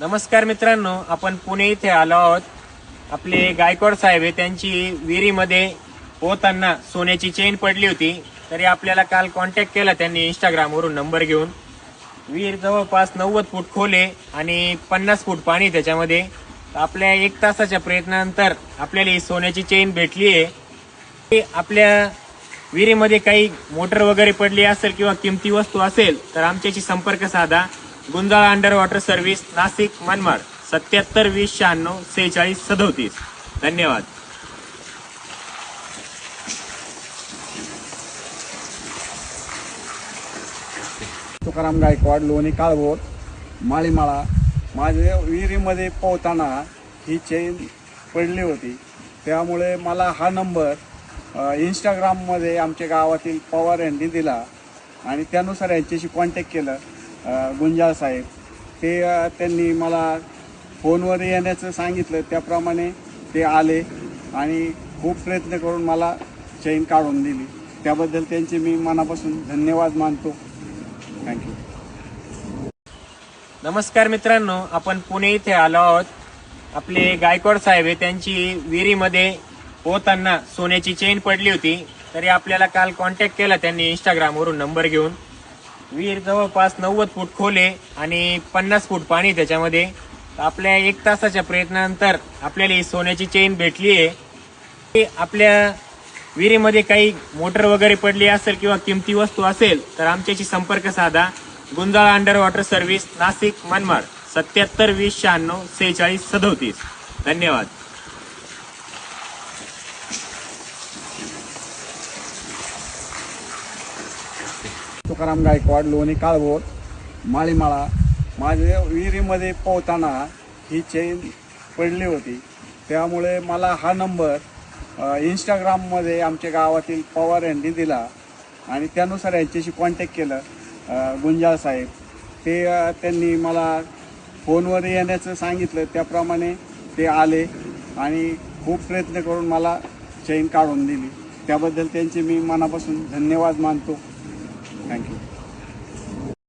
नमस्कार मित्रांनो आपण पुणे इथे आलो आहोत. आपले गायकवाड साहेब आहे त्यांची विहिरीमध्ये पोहताना सोन्याची चेन पडली होती. तरी आपल्याला काल कॉन्टॅक्ट केला त्यांनी इंस्टाग्रामवरून नंबर घेऊन. विहीर जवळपास नव्वद फूट खोले आणि पन्नास फूट पाणी त्याच्यामध्ये. आपल्या एक तासाच्या प्रयत्नानंतर आपल्याला ही सोन्याची चेन भेटली आहे. आपल्या विहिरीमध्ये काही मोटर वगैरे पडली असेल किंवा किमती वस्तू असेल तर आमच्याशी संपर्क साधा. Gunjala under water service Nashik Manmad सत्याहत्तर वीस शहाण्णव सेहेचाळीस सदोतीस. धन्यवाद. तुकाराम गायकवाड लोणी काळभोर माळीमाळा. माझ्या विहिरीमध्ये पोहताना ही चेन पडली होती. त्यामुळे मला हा नंबर इंस्टाग्राममध्ये आमच्या गावातील पवार यांनी दिला आणि त्यानुसार यांच्याशी कॉन्टॅक्ट केलं. गुंजाळ साहेब. ते त्यांनी मला फोनवर येण्याचं सांगितलं. त्याप्रमाणे ते आले आणि खूप प्रयत्न करून मला चैन काढून दिली. त्याबद्दल त्यांचे मी मनापासून धन्यवाद मानतो. थँक्यू नमस्कार मित्रांनो आपण पुणे इथे आलो आहोत. आपले गायकवाड साहेब आहे त्यांची विहिरीमध्ये होताना सोन्याची चेन पडली होती. तरी आपल्याला काल कॉन्टॅक्ट केला त्यांनी इंस्टाग्रामवरून नंबर घेऊन. विहीर जवळपास नव्वद फूट खोले आणि पन्नास फूट पाणी त्याच्यामध्ये. आपल्या एक तासाच्या प्रयत्नानंतर आपल्याला ही सोन्याची चेन भेटली आहे. आपल्या विहिरीमध्ये काही मोटर वगैरे पडली असेल किंवा किमती वस्तू असेल तर आमच्याशी संपर्क साधा. Gunjala under water service Nashik Manmad सत्याहत्तर वीस शहाण्णव सेहेचाळीस सदोतीस. धन्यवाद. तुकाराम गायकवाड लोणी काळभोर माळीमाळा माझ्या विहिरीमध्ये पोहताना ही चेन पडली होती. त्यामुळे मला हा नंबर इंस्टाग्राममध्ये आमच्या गावातील पवार यांनी दिला आणि त्यानुसार यांच्याशी कॉन्टॅक्ट केलं गुंजाळ साहेब. ते त्यांनी मला फोनवर येण्याचं सांगितलं. त्याप्रमाणे ते आले आणि खूप प्रयत्न करून मला चेन काढून दिली. त्याबद्दल त्यांचे मी मनापासून धन्यवाद मानतो.